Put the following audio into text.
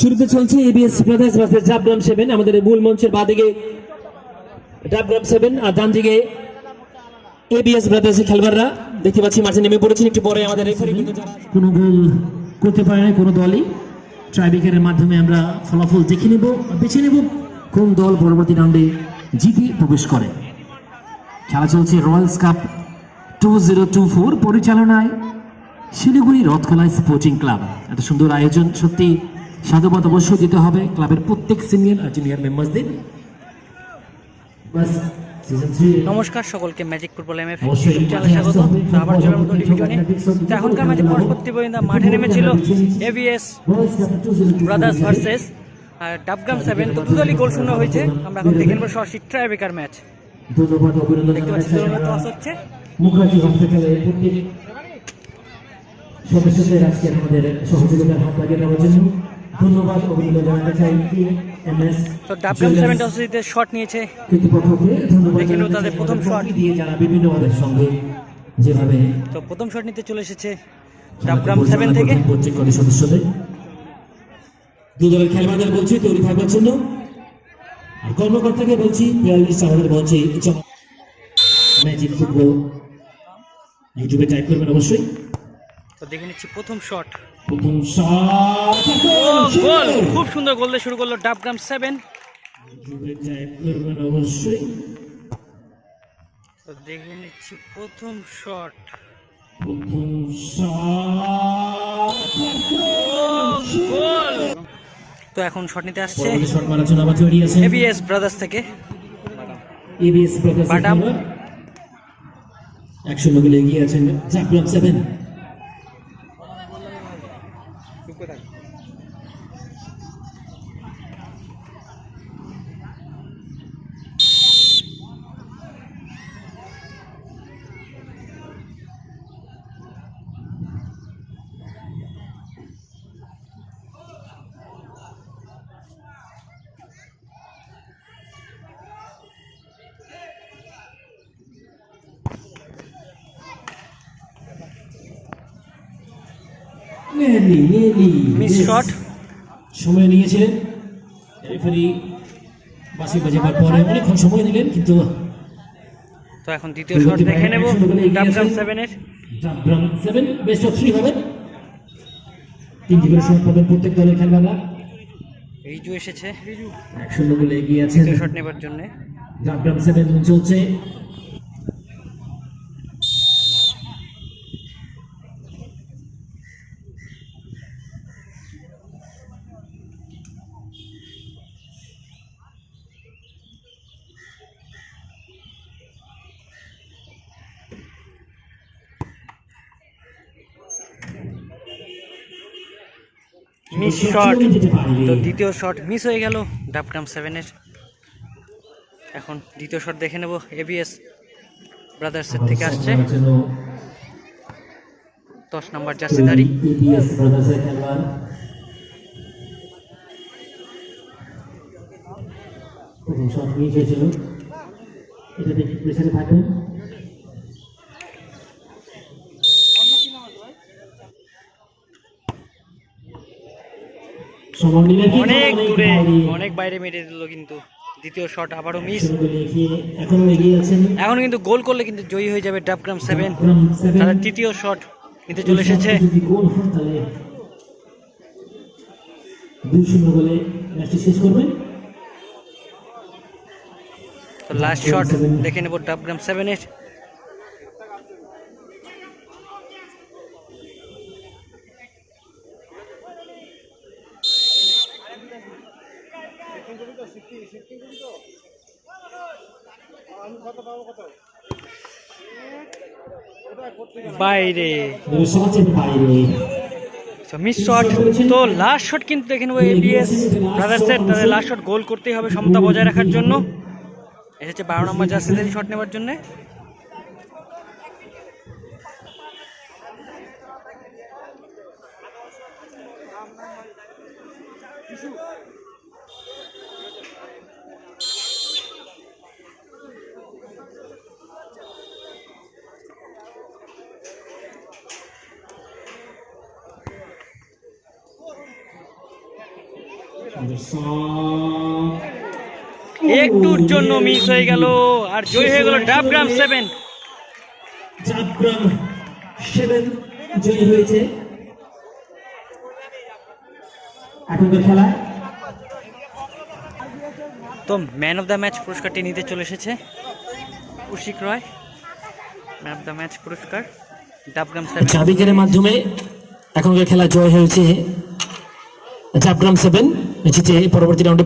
শুরুতে চলছে ABS brothers versus Dabgram seven আমাদের মূল মঞ্চের বাদিকে ডাবগ্রাম সেভেন আর ডান দিকে এবিএস ব্রাদার্স খেলোয়াড়রা। দেখতে পাচ্ছি মাঠে নেমে পড়েছেন, একটু পরে আমাদের রেফারি কোনো গোল করতে পারে না কোনো দলই। ট্রাইবেকারের মাধ্যমে আমরা ফলাফল দেখে নেব, বেছে নেব কোন দল পরবর্তী রাউন্ডে জিতে প্রবেশ করে। খেলা চলছে royals cup two zero two four পরিচালনায় শিলিগুড়ি রথখোলা স্পোর্টিং ক্লাব এত সুন্দর আয়োজন, সত্যি সাধুবাদ অবশ্যই দিতে হবে। ক্লাবের প্রত্যেক সিনিয়র আর জুনিয়র মেম্বারদের নমস্কার সকলকে ম্যাজিক ফুটবল এম এফ চ্যানেলে স্বাগত আবার চলে মতো ডিভিশনে তো এখনকার ম্যাচে পরবর্তী পর্যন্ত মাঠে নেমেছিল AVS brothers versus Dabgram seven তো দুদলই গোল শূন্য হয়েছে। আমরা এখন দেখে নেব সরাসরি ট্রাইবেকার ম্যাচ দেখতে পাচ্ছি হচ্ছে। মুখার্জি সদস্যদের আজকে আমাদের সহযোগিতার হাত লাগিয়ে দেওয়ার জন্য ধন্যবাদ অভিনন্দন জানাতে চাই এম এস তো ডাবগ্রাম সেভেন টসিতে শট নিয়েছে। কর্তৃপক্ষকে ধন্যবাদ দেখে তাদের প্রথম। ট্রফি দিয়ে যারা বিভিন্ন আমাদের সঙ্গে যেভাবে তো প্রথম শট নিতে চলে এসেছে ডাবগ্রাম সেভেন থেকে। প্রত্যেক কলেজ সদস্যদের। দু দলের খেলোয়াড়দের বলছি তৈরি থাকবার জন্য। আর কর্মকর্তাকে বলছি প্লেয়ার লিস্ট আমাদের মঞ্চে ম্যাজিক ফুটবল। ইউটিউবে টাইপ করবেন অবশ্যই। তো দেখে নিচ্ছি প্রথম শট গোল খুব সুন্দর গোল দিয়ে শুরু করল ডাবগ্রাম সেভেন তো দেখে নিচ্ছি প্রথম শট তো এখন শট নিতে আসছে এবিএস ব্রাদার্স থেকে। এবিএস ব্রাদার্স 1 0 এগিয়ে আছেন জাকলাম 7就过来。নেলি নেলি মিস শট সময় নিয়েছিলেন। রেফারি বাসি বাজাবার পরে অনেকক্ষণ সময় দিলেন কিন্তু তো এখন দ্বিতীয় শট দেখে নেব। ডাবগ্রাম সেভেনের Jakram seven best of three হবে। তিনটি করে শট পাবেন প্রত্যেক দলের খেলোয়াড়রা। রিজু এসেছে। এক শূন্য গোলে এগিয়ে দ্বিতীয় শট নেবার জন্য। জাকরাম সেভেন চলছে। মিস শট তো দ্বিতীয় শট মিস হয়ে গেল ডাবগ্রাম সেভেনের এখন দ্বিতীয় শট দেখে নেব এবিএস ব্রাদার্সের থেকে আসছে। দশ নম্বর জার্সিধারী প্রথম শট মিস হয়েছিল এটা দেখে প্রেসারে থাকবেন সময় নিলে কি অনেক দূরে অনেক বাইরে মেরে দিল কিন্তু। দ্বিতীয় শট আবারও মিস এখনও কিন্তু গোল করলে কিন্তু জয়ী হয়ে যাবে ডাবগ্রাম সেভেন। তাদের তৃতীয় শট নিতে চলে এসেছে। লাস্ট শট দেখে নেব ডাবগ্রাম সেভেনের সিফটি সিফটি মিস শট তো লাস্ট শট কিন্তু দেখে নেব এবিএস ব্রাদার্সের তাদের লাস্ট শট গোল করতেই হবে সমতা বজায় রাখার জন্য। এসেছে বারো নম্বর জার্সিদের শট নেওয়ার জন্যে। Thank you. একটুর জন্য মিস হয়ে গেল আর জয় হয়ে গেল ডাবগ্রাম সেভেন জয়ী হয়েছে। এখনকার খেলায় তো ম্যান অফ দ্য ম্যাচ পুরস্কারটি নিতে চলে এসেছে Koushik Roy. Man of the match পুরস্কার ডাবগ্রাম সেভেন জাবিকের মাধ্যমে এখনকার খেলা জয় হয়েছে। চাপগ্রাম সেভেন জিতে পরবর্তী রাউন্ডে